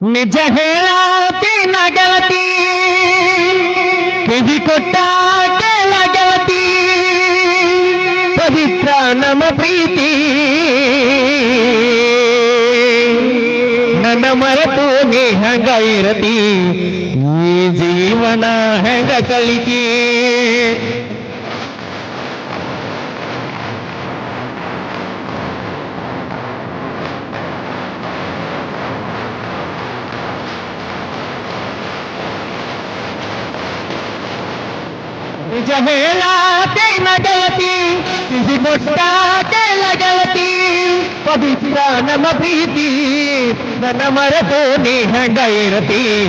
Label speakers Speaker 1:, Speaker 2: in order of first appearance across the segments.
Speaker 1: ನಿಜ ಹೇಳಾತೀನ ಗೆಳತಿ ಕಿವಿ ಕೊಟ್ಟ ಕೇಳ ಗೆಳತಿ ಪವಿತ್ರ ನಮ್ಮ ಪ್ರೀತಿ ನನ್ನ ಮರೆತು ನೀ ಹೆಂಗ ಇರತಿ ಈ ಜೀವನ ಹೆಂಗ ಕಳಿತಿ जहेला के लगती। किसी मुस्का नमर तोने है गैरती।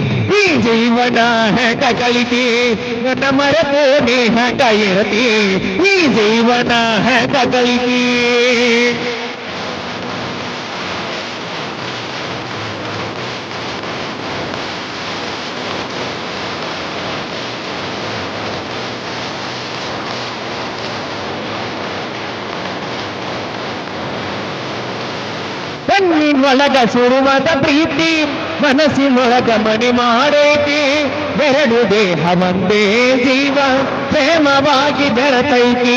Speaker 1: जीवना है ककलिती है गैरती। जीवना है ककलिती। ಕಣ್ಣಿನೊಳಗ ಸುರುವಾದ ಪ್ರೀತಿ, ಮನಸ್ಸಿನೊಳಗ ಮನೆ ಮಾಡೈತಿ. ಎರಡು ದೇಹ ಒಂದೇ ಜೀವ, ಪ್ರೇಮವಾಗಿ ಬೆರತೈತಿ.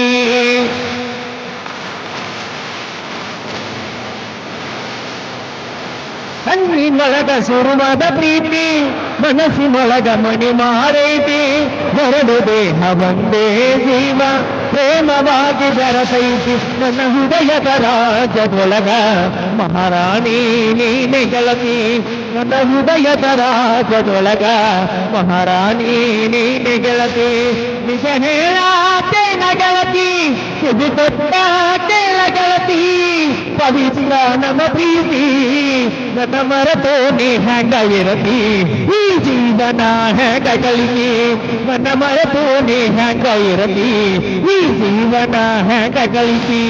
Speaker 1: ಕಣ್ಣಿನೊಳಗ ಸುರುವಾದ ಪ್ರೀತಿ, ಮನಸ್ಸಿನೊಳಗ ಮಣಿ ಮಾರೈತಿ ಎರಡು ದೇಹ ಒಂದೇ ಜೀವ ಪ್ರೇಮವಾಗಿ ಬೆರತೈತಿ ನನ್ನ ಹೃದಯದ ರಾಜದೊಳಗ ಮಹಾರಾಣಿ ನೀನೆ ಗೆಳತಿ ನನ್ನ ಹೃದಯದ ರಾಜದೊಳಗ ಮಹಾರಾಣಿ ನೀನೆ ಗೆಳತಿ ನಿಜ ಹೇಳಾತೇನ ಗೆಳತಿ ಇದು ಕೊಟ್ಟ ಕೇಳ ಗೆಳತಿ ಪವಿತ್ರ ನಮ್ಮ ಪ್ರೀತಿ ನನ್ನ ಮರೆತು ನೀ ಹೆಂಗ ಇರತಿ ಈ ಜೀವನ ಹೆಂಗ ಕಳಿತಿ ನನ್ನ ಮರೆತು ನೀ ಹೆಂಗ ಇರತಿ ಈ ಜೀವನ ಹೆಂಗ ಕಳಿತಿ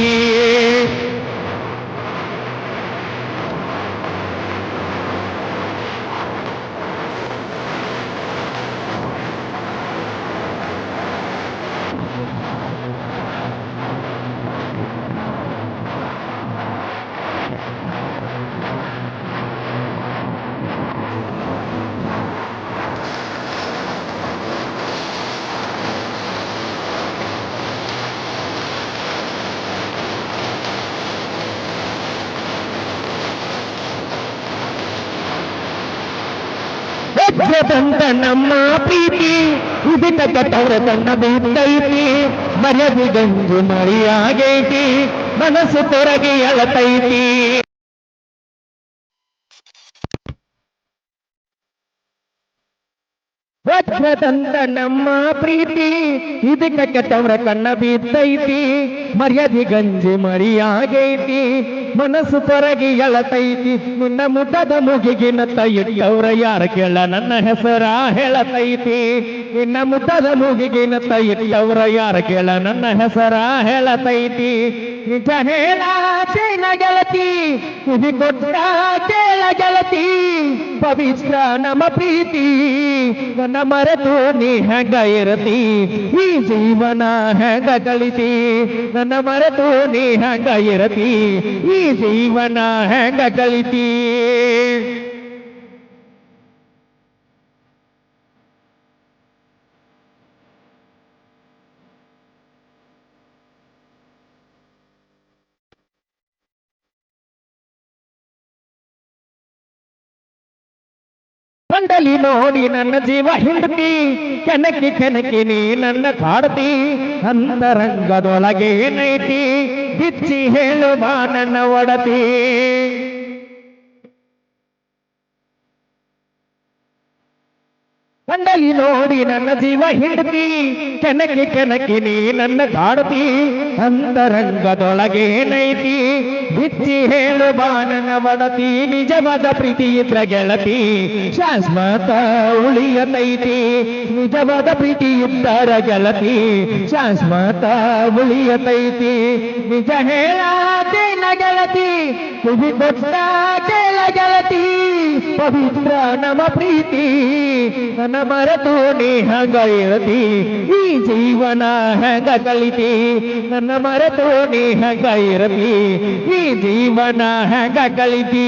Speaker 1: ಬಂದ ನಮ್ಮ ಪ್ರೀತಿ ಉದಿತ ಕಟ್ಟವ್ರ ತನ್ನ ಬಿದ್ದೈತಿ ಮರದಿ ಗಂಜು ಮರಿಯಾಗೈತಿ, ಮನಸ್ಸು ತೊರಗಿ ಅಳತೈತಿ. ವಜ್ರದಂತ ನಮ್ಮ ಪ್ರೀತಿ ಇದಕ್ಕ ತವರ ಕಣ್ಣ ಬಿದ್ದೈತಿ ಮರ್ಯಾದಿ ಗಂಜಿ ಮರಿಯಾಗೈತಿ ಮನಸ್ಸು ತೊರಗಿ ಎಳತೈತಿ. ನಿನ್ನ ಮುಟ್ಟದ ಮುಗಿಗಿನ ಇಟ್ಟವ್ರ ಯಾರ ಕೇಳ? ನನ್ನ ಹೆಸರ ಹೇಳತೈತಿ. ನಿನ್ನ ಮುಟ್ಟದ ಮುಗಿಗಿನ ಇಟ್ಟವ್ರ ಯಾರ ಕೇಳ? ನನ್ನ ಹೆಸರ ಹೇಳತೈತಿ. ಹೇಳ ಗೆಳತಿ ಇದು ಕೊಟ್ಟ ಕೇಳ ಗೆಳತಿ ಪವಿತ್ರ ನಮ್ಮ ಪ್ರೀತಿ, ನನ್ನ ಮರೆತು ನೀ ಹೆಂಗ ಇರತಿ, ಈ ಜೀವನ ಹೆಂಗ ಕಳಿತಿ, ನನ್ನ ಮರೆತು ನೀ ಹೆಂಗ ಇರತಿ, ಈ ಜೀವನ ಹೆಂಗ ಕಳಿತಿ? ಕಂಡಲಿ ನೋಡಿ ನನ್ನ ಜೀವ ಹಿಂಡತಿ ಕೆನಕಿ ಕೆನಕಿ ನೀ ನನ್ನ ಕಾಡತಿ ಅಂತರಂಗದೊಳಗೆ ನೈತಿ ಬಿಚ್ಚಿ ಹೇಳುವ ನನ್ನ ಒಡತಿ. ಕಂಡಲಿ ನೋಡಿ ನನ್ನ ಜೀವ ಹಿಂಡ್ತಿ, ಕೆನಕಿ ಕೆನಕಿ ನೀ ನನ್ನ ಕಾಡ್ತಿ ಅಂತರಂಗದೊಳಗೆ ನೈತಿ. ಬಿಚ್ಚಿ ಹೇಳು ಬಾನನ ಒಡತಿ, ನಿಜವಾದ ಪ್ರೀತಿ ಇದ್ರ ಗೆಳತಿ. ಶಾಶ್ವತ ಉಳಿಯತೈತಿ ನಿಜವಾದ ಪ್ರೀತಿ ಇದ್ದರ ಗೆಳತಿ. ಶಾಶ್ವತ ಉಳಿಯತೈತಿ ನಿಜ ಹೇಳಾತೇನ ಗೆಳತಿ ಕಿವಿ ಕೊಟ್ಟ ಪವಿತ್ರ ನಮ್ಮ ಪ್ರೀತಿ ನನ್ನ ಮರೆತು ನೀ ಹಂಗ ಇರತಿ ಈ ಜೀವನ ಹೆಂಗ ಕಳಿತಿ ನನ್ನ ಮರೆತು ನೀ ಹಂಗ ಇರತಿ ಈ ಜೀವನ ಹೆಂಗ ಕಳಿತಿ